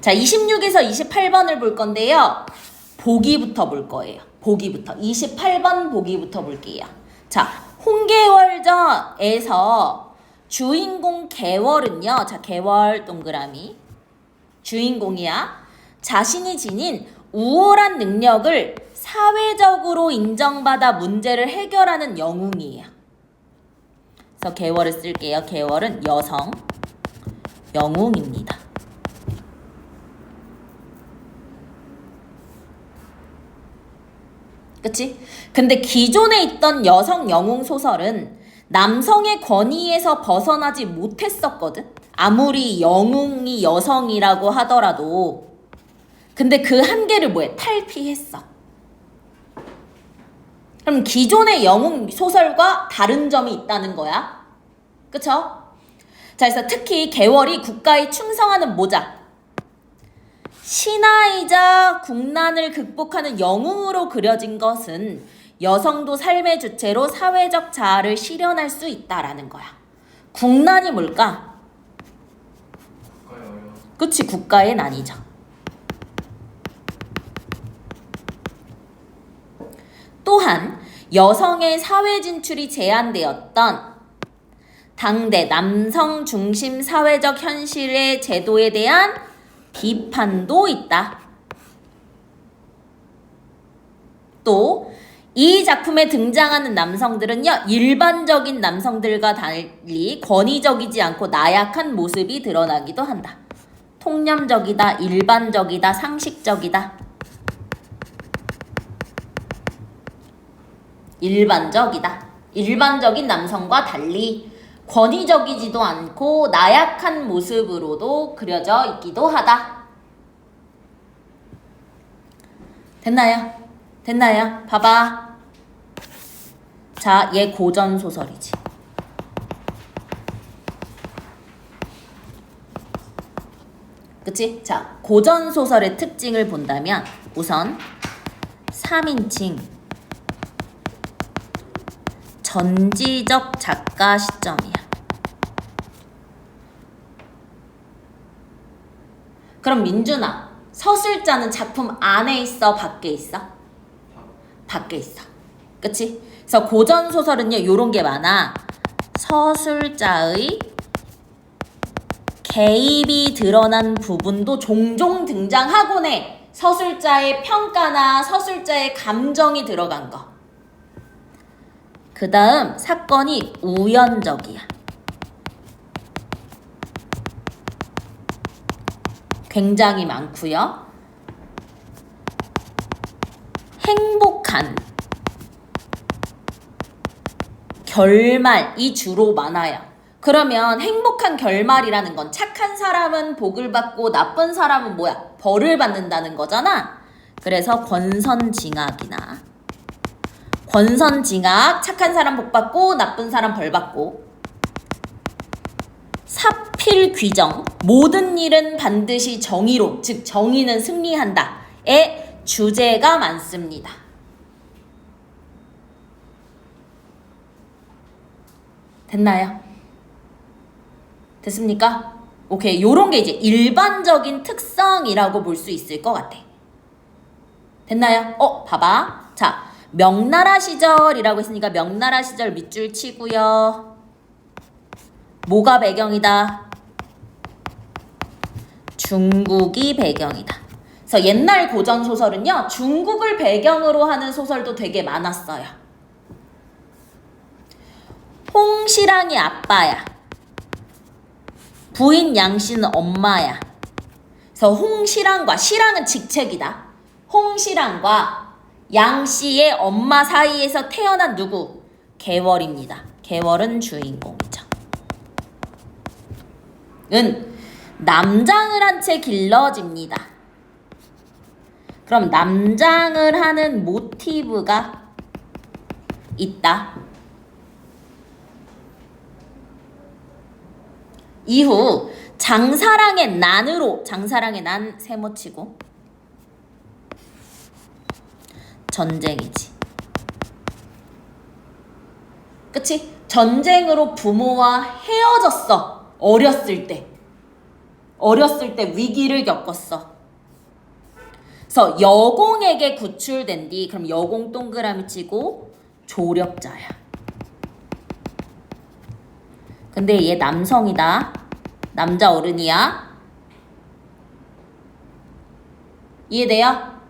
자, 26에서 28번을 볼 건데요. 보기부터 볼 거예요. 보기부터. 28번 보기부터 볼게요. 자, 홍계월전에서 주인공 개월은요. 자, 개월 동그라미. 주인공이야. 자신이 지닌 우월한 능력을 사회적으로 인정받아 문제를 해결하는 영웅이에요. 그래서 개월을 쓸게요. 개월은 여성 영웅입니다. 그치? 근데 기존에 있던 여성 영웅 소설은 남성의 권위에서 벗어나지 못했었거든? 아무리 영웅이 여성이라고 하더라도. 근데 그 한계를 뭐해? 탈피했어. 그럼 기존의 영웅 소설과 다른 점이 있다는 거야. 그쵸? 자, 그래서 특히 개월이 국가에 충성하는 모자. 신하이자 국난을 극복하는 영웅으로 그려진 것은 여성도 삶의 주체로 사회적 자아를 실현할 수 있다라는 거야. 국난이 뭘까? 그치, 국가의 난이죠. 또한 여성의 사회 진출이 제한되었던 당대 남성 중심 사회적 현실의 제도에 대한 비판도 있다. 또 이 작품에 등장하는 남성들은요, 일반적인 남성들과 달리 권위적이지 않고 나약한 모습이 드러나기도 한다. 통념적이다, 일반적이다, 상식적이다. 일반적이다. 일반적인 남성과 달리 권위적이지도 않고 나약한 모습으로도 그려져 있기도 하다. 됐나요? 됐나요? 봐봐. 자, 얘 고전 소설이지. 그치? 자, 고전 소설의 특징을 본다면 우선 3인칭 전지적 작가 시점이야. 그럼 민준아, 서술자는 작품 안에 있어, 밖에 있어? 밖에 있어. 그치? 그래서 고전 소설은요, 요런 게 많아. 서술자의 개입이 드러난 부분도 종종 등장하곤 해. 서술자의 평가나 서술자의 감정이 들어간 거. 그 다음 사건이 우연적이야. 굉장히 많고요. 행복한 결말이 주로 많아요. 그러면 행복한 결말이라는 건 착한 사람은 복을 받고 나쁜 사람은 뭐야? 벌을 받는다는 거잖아. 그래서 권선징악이나 권선징악 착한 사람 복 받고 나쁜 사람 벌 받고 사 필귀정 모든 일은 반드시 정의로 즉 정의는 승리한다의 주제가 많습니다. 됐나요? 됐습니까? 오케이 요런 게 이제 일반적인 특성이라고 볼 수 있을 것 같아. 됐나요? 어 봐봐. 자 명나라 시절이라고 했으니까 명나라 시절 밑줄 치고요. 뭐가 배경이다? 중국이 배경이다. 그래서 옛날 고전 소설은요, 중국을 배경으로 하는 소설도 되게 많았어요. 홍시랑이 아빠야. 부인 양씨는 엄마야. 그래서 홍시랑과 시랑은 직책이다. 홍시랑과 양씨의 엄마 사이에서 태어난 누구? 개월입니다. 개월은 주인공이죠. 은 남장을 한 채 길러집니다. 그럼 남장을 하는 모티브가 있다. 이후 장사랑의 난으로 장사랑의 난 세모치고 전쟁이지. 그치? 전쟁으로 부모와 헤어졌어. 어렸을 때. 어렸을 때 위기를 겪었어. 그래서 여공에게 구출된 뒤 그럼 여공 동그라미 치고 조력자야. 근데 얘 남성이다. 남자 어른이야. 이해돼요?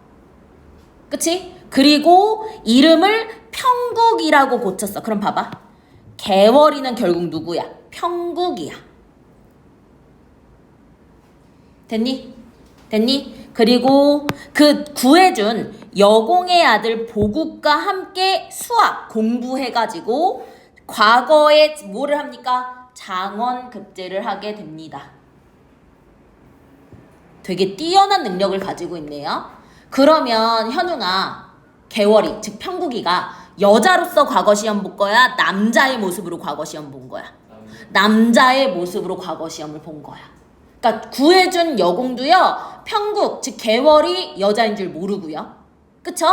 그치? 그리고 이름을 평국이라고 고쳤어. 그럼 봐봐. 개월이는 결국 누구야? 평국이야. 됐니? 됐니? 그리고 그 구해준 여공의 아들 보국과 함께 수학 공부해가지고 과거에 뭐를 합니까? 장원 급제를 하게 됩니다. 되게 뛰어난 능력을 가지고 있네요. 그러면 현웅아, 개월이 즉 평국이가 여자로서 과거 시험 볼 거야? 남자의 모습으로 과거 시험 본 거야? 남자의 모습으로 과거 시험을 본 거야. 그러니까 구해준 여공도요, 평국, 즉 개월이 여자인 줄 모르고요. 그쵸?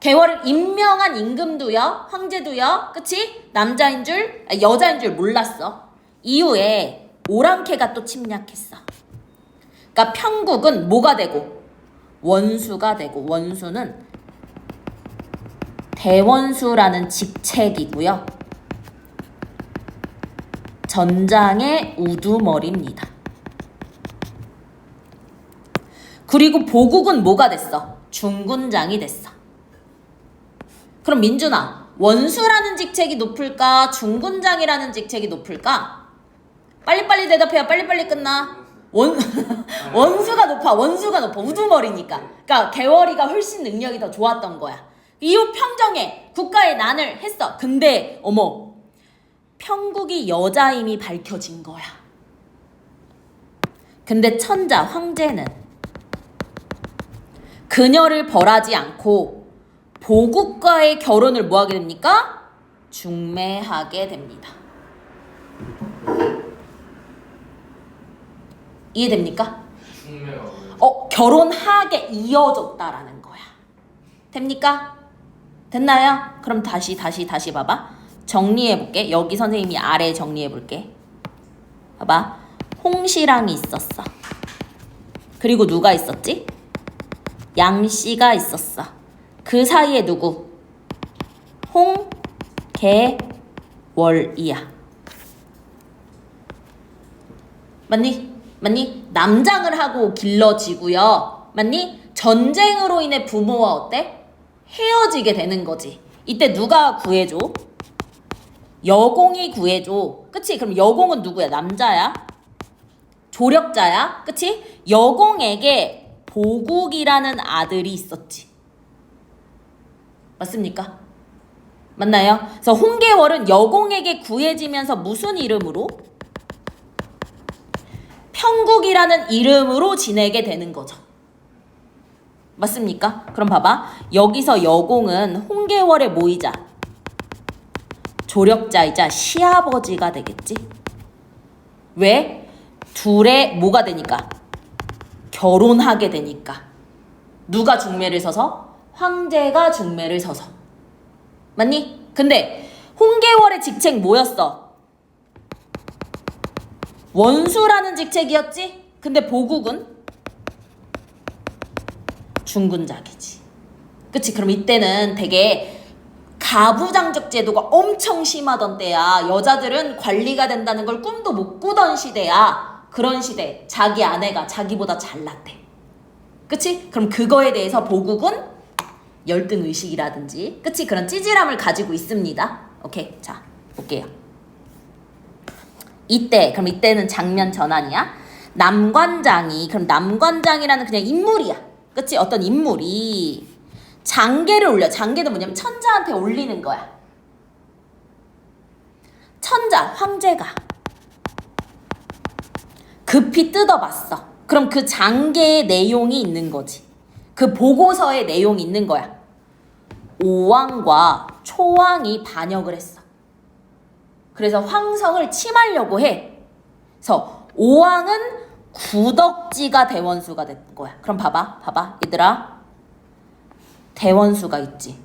개월을 임명한 임금도요, 황제도요, 그치? 남자인 줄, 아, 여자인 줄 몰랐어. 이후에 오랑캐가 또 침략했어. 그러니까 평국은 뭐가 되고? 원수가 되고, 원수는 대원수라는 직책이고요. 전장의 우두머리입니다. 그리고 보국은 뭐가 됐어? 중군장이 됐어. 그럼 민준아, 원수라는 직책이 높을까? 중군장이라는 직책이 높을까? 빨리빨리 대답해야 빨리빨리 끝나. 원, 원수가 높아, 원수가 높아. 우두머리니까. 그러니까 개월이가 훨씬 능력이 더 좋았던 거야. 이후 평정에 국가의 난을 했어. 근데, 어머, 평국이 여자임이 밝혀진 거야. 근데 천자, 황제는 그녀를 벌하지 않고 보국과의 결혼을 뭐 하게 됩니까? 중매하게 됩니다. 이해됩니까? 어, 결혼하게 이어졌다라는 거야. 됩니까? 됐나요? 그럼 다시, 다시, 다시 봐봐. 정리해볼게. 여기 선생님이 아래 정리해볼게. 봐봐. 홍시랑이 있었어. 그리고 누가 있었지? 양씨가 있었어. 그 사이에 누구? 홍, 개, 월이야. 맞니? 맞니? 남장을 하고 길러지고요. 맞니? 전쟁으로 인해 부모와 어때? 헤어지게 되는 거지. 이때 누가 구해줘? 여공이 구해줘. 그치? 그럼 여공은 누구야? 남자야? 조력자야? 그치? 여공에게 보국이라는 아들이 있었지. 맞습니까? 맞나요? 그래서 홍계월은 여공에게 구해지면서 무슨 이름으로? 평국이라는 이름으로 지내게 되는 거죠. 맞습니까? 그럼 봐봐. 여기서 여공은 홍계월의 모이자. 조력자이자 시아버지가 되겠지. 왜? 둘의 뭐가 되니까? 결혼하게 되니까. 누가 중매를 서서? 황제가 중매를 서서. 맞니? 근데 홍계월의 직책 뭐였어? 원수라는 직책이었지? 근데 보국은 중군작이지. 그치? 그럼 이때는 되게 가부장적 제도가 엄청 심하던 때야. 여자들은 관리가 된다는 걸 꿈도 못 꾸던 시대야. 그런 시대. 자기 아내가 자기보다 잘났대. 그치? 그럼 그거에 대해서 보국은 열등 의식이라든지, 그치? 그런 찌질함을 가지고 있습니다. 오케이. 자, 볼게요. 이때, 그럼 이때는 장면 전환이야. 남관장이, 그럼 남관장이라는 그냥 인물이야. 그치? 어떤 인물이 장계를 올려. 장계는 뭐냐면 천자한테 올리는 거야. 천자, 황제가 급히 뜯어봤어. 그럼 그 장계의 내용이 있는 거지. 그 보고서의 내용이 있는 거야. 오왕과 초왕이 반역을 했어. 그래서 황성을 침하려고 해. 그래서 오왕은 구덕지가 대원수가 된 거야. 그럼 봐봐, 봐봐, 얘들아. 대원수가 있지.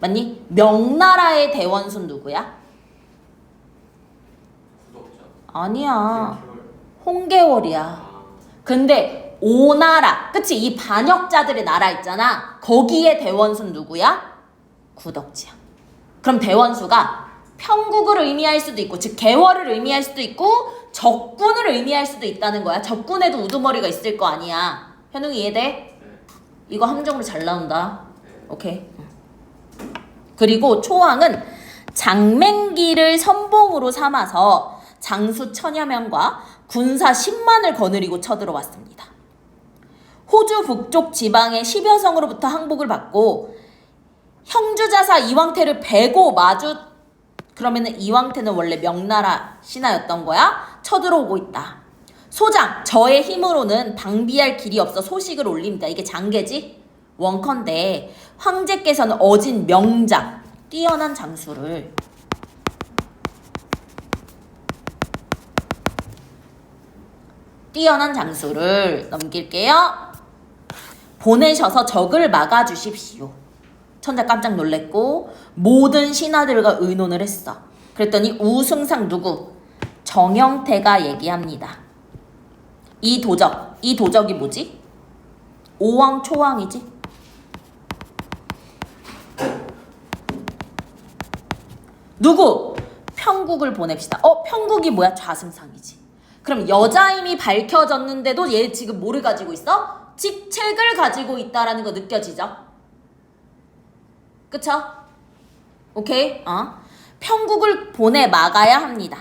맞니? 명나라의 대원수는 누구야? 아니야. 홍계월이야. 아, 근데 오나라, 그치? 이 반역자들의 나라 있잖아. 거기에 대원수는 누구야? 구덕지야. 그럼 대원수가 평국을 의미할 수도 있고, 즉 개월을 의미할 수도 있고, 적군을 의미할 수도 있다는 거야. 적군에도 우두머리가 있을 거 아니야. 현웅이 이해돼? 네. 이거 함정으로 잘 나온다. 오케이. 그리고 초왕은 장맹기를 선봉으로 삼아서 장수 천여 명과 군사 10만을 거느리고 쳐들어왔습니다. 호주 북쪽 지방의 10여 성으로부터 항복을 받고 형주자사 이왕태를 베고 마주 그러면은 이왕태는 원래 명나라 신하였던 거야. 쳐들어오고 있다. 소장 저의 힘으로는 방비할 길이 없어 소식을 올립니다. 이게 장계지? 원컨대 황제께서는 어진 명장 뛰어난 장수를 뛰어난 장수를 넘길게요. 보내셔서 적을 막아 주십시오. 천자 깜짝 놀랬고 모든 신하들과 의논을 했어. 그랬더니 우승상 누구? 정영태가 얘기합니다. 이 도적, 이 도적이 뭐지? 오왕 초왕이지? 누구? 평국을 보냅시다. 어, 평국이 뭐야? 좌승상이지. 그럼 여자임이 밝혀졌는데도 얘 지금 뭐를 가지고 있어? 직책을 가지고 있다라는 거 느껴지죠? 그쵸? 오케이? 어? 평국을 보내 막아야 합니다.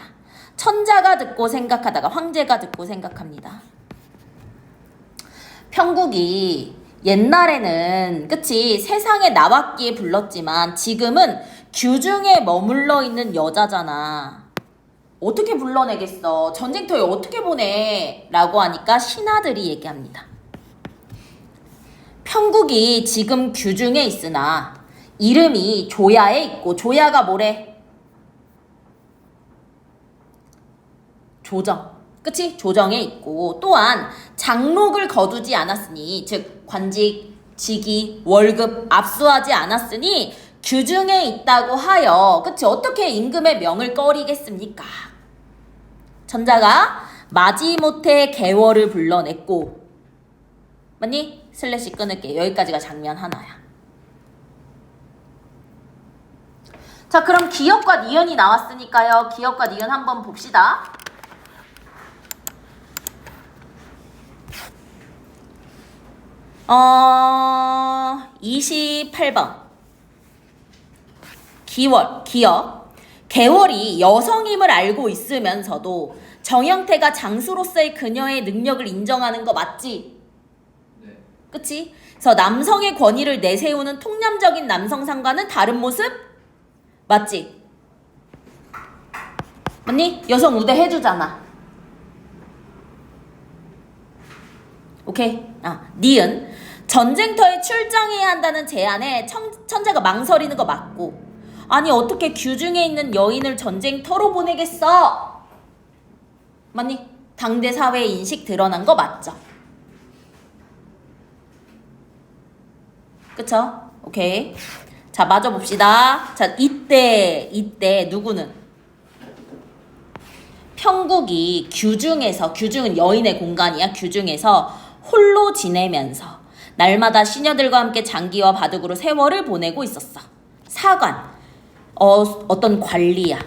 천자가 듣고 생각하다가 황제가 듣고 생각합니다. 평국이 옛날에는 그치 세상에 나왔기에 불렀지만 지금은 규중에 머물러 있는 여자잖아. 어떻게 불러내겠어? 전쟁터에 어떻게 보내? 라고 하니까 신하들이 얘기합니다. 평국이 지금 규중에 있으나 이름이 조야에 있고 조야가 뭐래? 조정. 그치? 조정에 있고 또한 장록을 거두지 않았으니 즉 관직, 직위, 월급 압수하지 않았으니 규중에 있다고 하여 그치? 어떻게 임금의 명을 꺼리겠습니까? 전자가 마지못해 개월을 불러냈고 맞니? 슬래시 끊을게 여기까지가 장면 하나야. 자 그럼 기업과 니은이 나왔으니까요. 기업과 니은 한번 봅시다. 어 28번. 기월 기업 개월이 여성임을 알고 있으면서도 정영태가 장수로서의 그녀의 능력을 인정하는 거 맞지? 네. 그치? 그래서 남성의 권위를 내세우는 통념적인 남성 상관은 다른 모습? 맞지? 맞니? 여성 우대 해주잖아. 오케이. 아, 니은. 전쟁터에 출정해야 한다는 제안에 청, 천자가 망설이는 거 맞고. 아니, 어떻게 규중에 있는 여인을 전쟁터로 보내겠어? 맞니? 당대 사회 인식 드러난 거 맞죠? 그쵸? 오케이. 자, 맞아 봅시다. 자, 이때, 이때, 누구는? 평국이 규중에서, 규중은 여인의 공간이야. 규중에서 홀로 지내면서 날마다 시녀들과 함께 장기와 바둑으로 세월을 보내고 있었어. 사관, 어, 어떤 관리야.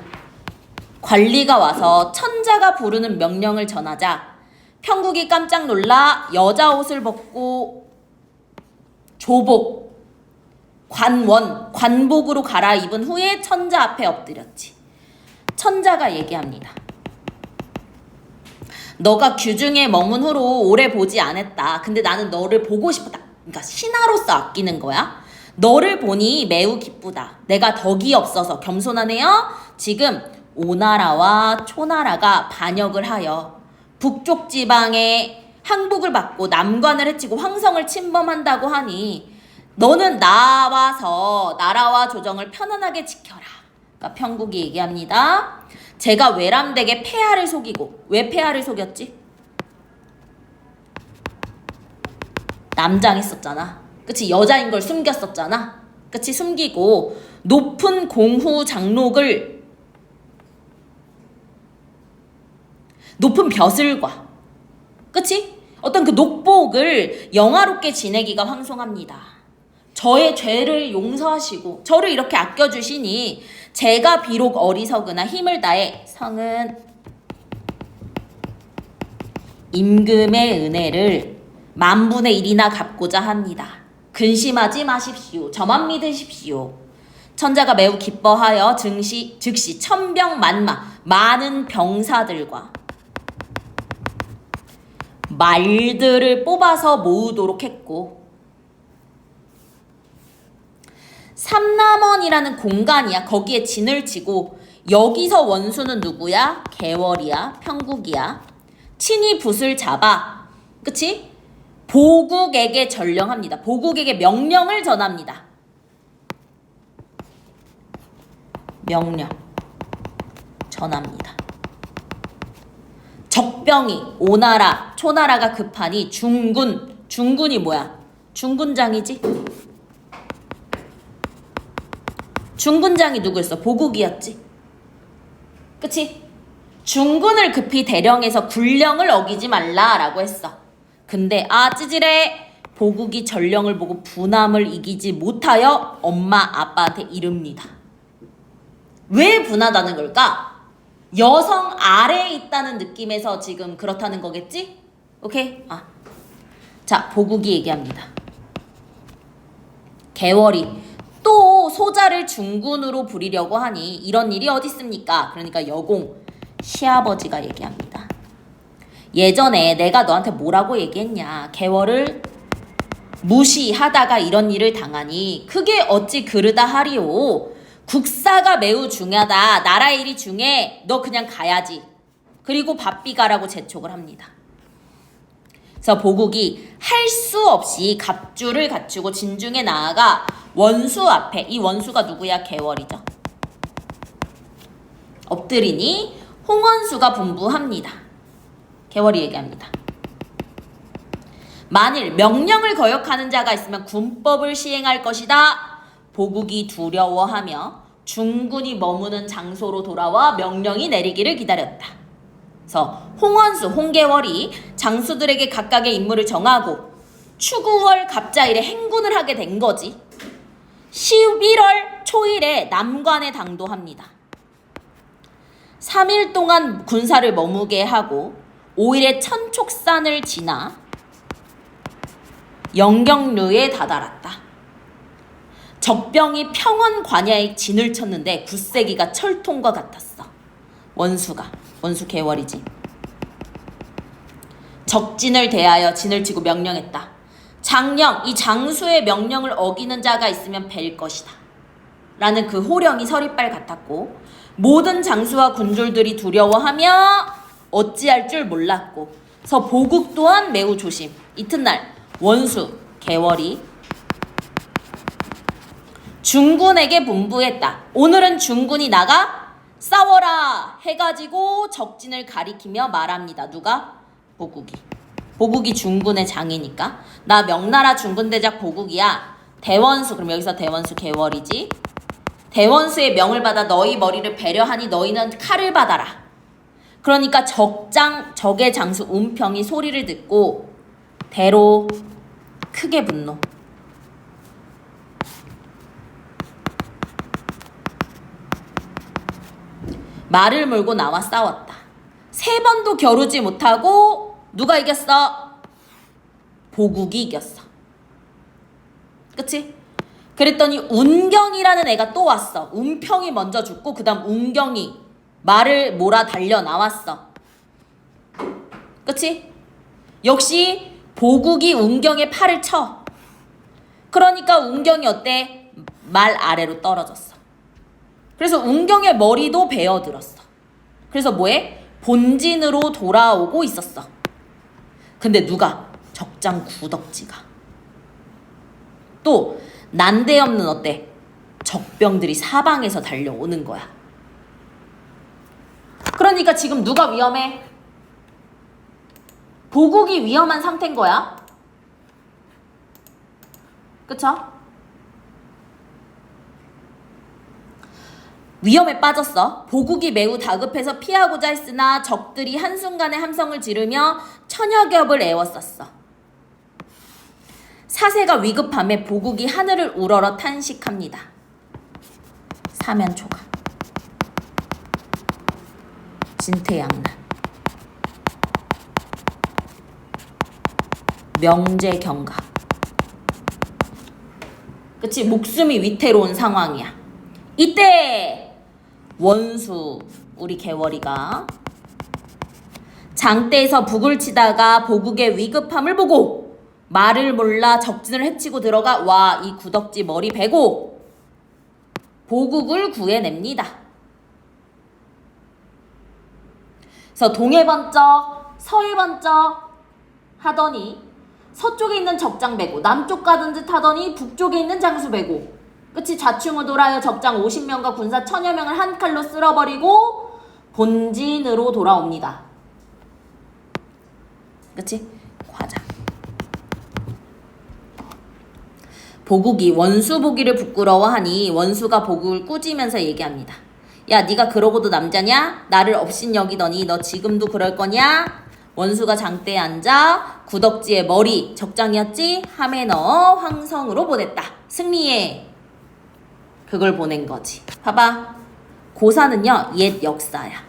관리가 와서 천자가 부르는 명령을 전하자 평국이 깜짝 놀라 여자 옷을 벗고 조복, 관원, 관복으로 갈아입은 후에 천자 앞에 엎드렸지. 천자가 얘기합니다. 너가 규중에 머문 후로 오래 보지 않았다. 근데 나는 너를 보고 싶었다. 그러니까 신하로서 아끼는 거야. 너를 보니 매우 기쁘다. 내가 덕이 없어서 겸손하네요. 지금 오나라와 초나라가 반역을 하여 북쪽 지방에 항복을 받고 남관을 해치고 황성을 침범한다고 하니 너는 나와서 나라와 조정을 편안하게 지켜라. 그러니까 평국이 얘기합니다. 제가 외람되게 폐하를 속이고 왜 폐하를 속였지? 남장했었잖아. 그치 여자인 걸 숨겼었잖아. 그치 숨기고 높은 공후 장록을 높은 벼슬과 그치 어떤 그 녹복을 영화롭게 지내기가 황송합니다. 저의 죄를 용서하시고 저를 이렇게 아껴주시니 제가 비록 어리석으나 힘을 다해 성은 임금의 은혜를 만분의 일이나 갚고자 합니다. 근심하지 마십시오. 저만 믿으십시오. 천자가 매우 기뻐하여 증시, 즉시 천병만마 많은 병사들과 말들을 뽑아서 모으도록 했고 삼남원이라는 공간이야. 거기에 진을 치고 여기서 원수는 누구야? 개월이야. 평국이야. 친히 붓을 잡아. 그치? 보국에게 전령합니다. 보국에게 명령을 전합니다. 명령 전합니다. 적병이 오나라 초나라가 급하니 중군 중군이 뭐야? 중군장이지? 중군장이 누구였어? 보국이었지. 그치? 중군을 급히 대령해서 군령을 어기지 말라라고 했어. 근데 아 찌질해 보국이 전령을 보고 분함을 이기지 못하여 엄마 아빠한테 이릅니다. 왜 분하다는 걸까? 여성 아래에 있다는 느낌에서 지금 그렇다는 거겠지? 오케이? 아. 자, 보국이 얘기합니다. 개월이 또 소자를 중군으로 부리려고 하니 이런 일이 어디 있습니까? 그러니까 여공 시아버지가 얘기합니다. 예전에 내가 너한테 뭐라고 얘기했냐? 개월을 무시하다가 이런 일을 당하니 그게 어찌 그르다 하리오. 국사가 매우 중요하다. 나라의 일이 중요해. 너 그냥 가야지. 그리고 바삐 가라고 재촉을 합니다. 그래서 보국이 할 수 없이 갑주를 갖추고 진중에 나아가 원수 앞에 이 원수가 누구야? 개월이죠. 엎드리니 홍원수가 분부합니다. 개월이 얘기합니다. 만일 명령을 거역하는 자가 있으면 군법을 시행할 것이다. 보국이 두려워하며 중군이 머무는 장소로 돌아와 명령이 내리기를 기다렸다. 그래서 홍원수, 홍계월이 장수들에게 각각의 임무를 정하고 추구월 갑자일에 행군을 하게 된 거지. 11월 초일에 남관에 당도합니다. 3일 동안 군사를 머무게 하고 5일에 천촉산을 지나 영경류에 다다랐다. 적병이 평원 관야에 진을 쳤는데 굳세기가 철통과 같았어. 원수가 원수 개월이지. 적진을 대하여 진을 치고 명령했다. 장령 이 장수의 명령을 어기는 자가 있으면 뵐 것이다. 라는 그 호령이 서리빨 같았고 모든 장수와 군졸들이 두려워하며 어찌할 줄 몰랐고 서 보국 또한 매우 조심. 이튿날 원수 개월이 중군에게 분부했다. 오늘은 중군이 나가 싸워라 해가지고 적진을 가리키며 말합니다. 누가? 보국이. 보국이 중군의 장이니까. 나 명나라 중군대작 보국이야. 대원수 그럼 여기서 대원수 개월이지. 대원수의 명을 받아 너희 머리를 배려하니 너희는 칼을 받아라. 그러니까 적장 적의 장수 운평이 소리를 듣고 대로 크게 분노. 말을 몰고 나와 싸웠다. 세 번도 겨루지 못하고 누가 이겼어? 보국이 이겼어. 그치? 그랬더니 운경이라는 애가 또 왔어. 운평이 먼저 죽고 그다음 운경이 말을 몰아 달려 나왔어. 그치? 역시 보국이 운경의 팔을 쳐. 그러니까 운경이 어때? 말 아래로 떨어졌어. 그래서 운경의 머리도 베어들었어. 그래서 뭐해? 본진으로 돌아오고 있었어. 근데 누가? 적장 구덕지가. 또 난데없는 어때? 적병들이 사방에서 달려오는 거야. 그러니까 지금 누가 위험해? 보국이 위험한 상태인 거야. 그쵸? 위험에 빠졌어. 보국이 매우 다급해서 피하고자 했으나 적들이 한순간에 함성을 지르며 천여 겹을 에웠었어. 사세가 위급함에 보국이 하늘을 우러러 탄식합니다. 사면초가 진퇴양난 명제경각. 그치 목숨이 위태로운 상황이야. 이때 원수 우리 개월이가 장대에서 북을 치다가 보국의 위급함을 보고 말을 몰라 적진을 해치고 들어가 와 이 구덕지 머리 베고 보국을 구해냅니다. 그래서 동해 번쩍 서해 번쩍 하더니 서쪽에 있는 적장 베고 남쪽 가던 듯 하더니 북쪽에 있는 장수 베고 끝이 좌충우 돌아여 적장 50명과 군사 천여 명을 한 칼로 쓸어버리고 본진으로 돌아옵니다. 그치? 과장. 보국이 원수 보기를 부끄러워하니 원수가 보국을 꾸지면서 얘기합니다. 야, 네가 그러고도 남자냐? 나를 업신 여기더니 너 지금도 그럴 거냐? 원수가 장대에 앉아 구덕지의 머리 적장이었지? 함에 넣어 황성으로 보냈다. 승리해. 그걸 보낸 거지. 봐봐. 고사는요, 옛 역사야.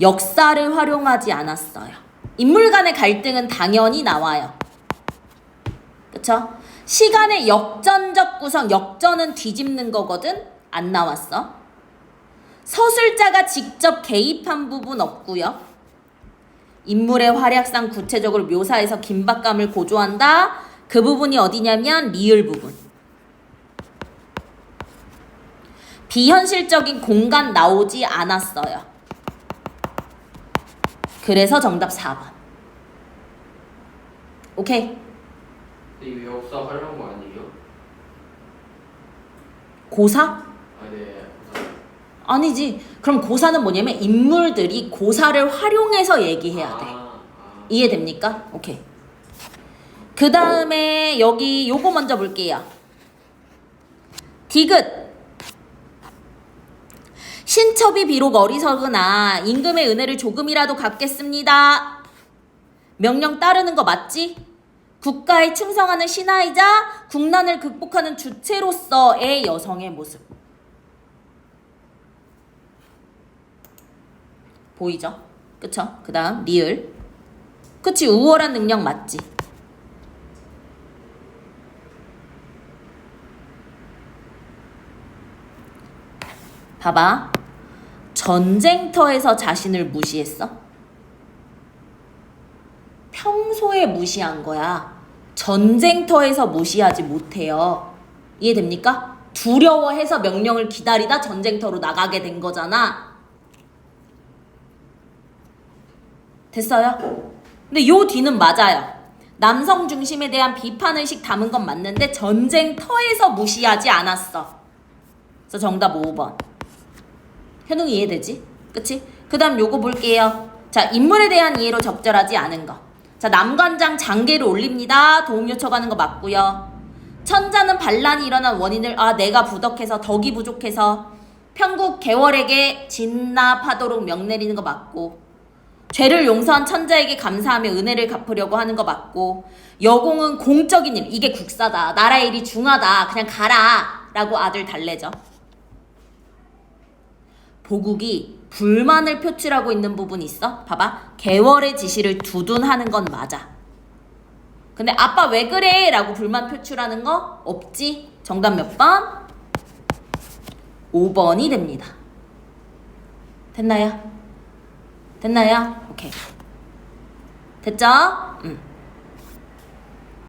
역사를 활용하지 않았어요. 인물 간의 갈등은 당연히 나와요. 그쵸? 시간의 역전적 구성, 역전은 뒤집는 거거든? 안 나왔어. 서술자가 직접 개입한 부분 없고요. 인물의 활약상 구체적으로 묘사해서 긴박감을 고조한다. 그 부분이 어디냐면 리을 부분. 비현실적인 공간 나오지 않았어요. 그래서 정답 4번. 오케이. 근데 이거 역사 활용한 거 아니에요? 고사? 아, 네. 아니지. 그럼 고사는 뭐냐면 인물들이 고사를 활용해서 얘기해야 돼. 아, 아. 이해됩니까? 오케이. 그 다음에 여기 요거 먼저 볼게요. 디귿. 신첩이 비록 어리석으나 임금의 은혜를 조금이라도 갚겠습니다. 명령 따르는 거 맞지? 국가에 충성하는 신하이자 국난을 극복하는 주체로서의 여성의 모습. 보이죠? 그쵸? 그 다음 리을. 그치 우월한 능력 맞지? 봐봐. 전쟁터에서 자신을 무시했어? 평소에 무시한 거야. 전쟁터에서 무시하지 못해요. 이해됩니까? 두려워해서 명령을 기다리다 전쟁터로 나가게 된 거잖아. 됐어요? 근데 요 뒤는 맞아요. 남성 중심에 대한 비판 의식 담은 건 맞는데 전쟁터에서 무시하지 않았어. 그래서 정답 5번. 현웅이 이해되지? 그치? 그 다음 요거 볼게요. 자, 인물에 대한 이해로 적절하지 않은 거. 자, 남관장 장계를 올립니다. 도움 요청하는 거 맞고요. 천자는 반란이 일어난 원인을 아 내가 부덕해서 덕이 부족해서 평국 개월에게 진납하도록 명내리는 거 맞고 죄를 용서한 천자에게 감사하며 은혜를 갚으려고 하는 거 맞고 여공은 공적인 일 이게 국사다 나라의 일이 중하다 그냥 가라 라고 아들 달래죠 보국이 불만을 표출하고 있는 부분이 있어 봐봐 개월의 지시를 두둔하는 건 맞아 근데 아빠 왜 그래? 라고 불만 표출하는 거 없지 정답 몇 번? 5번이 됩니다 됐나요? 됐나요? 오케이. 됐죠?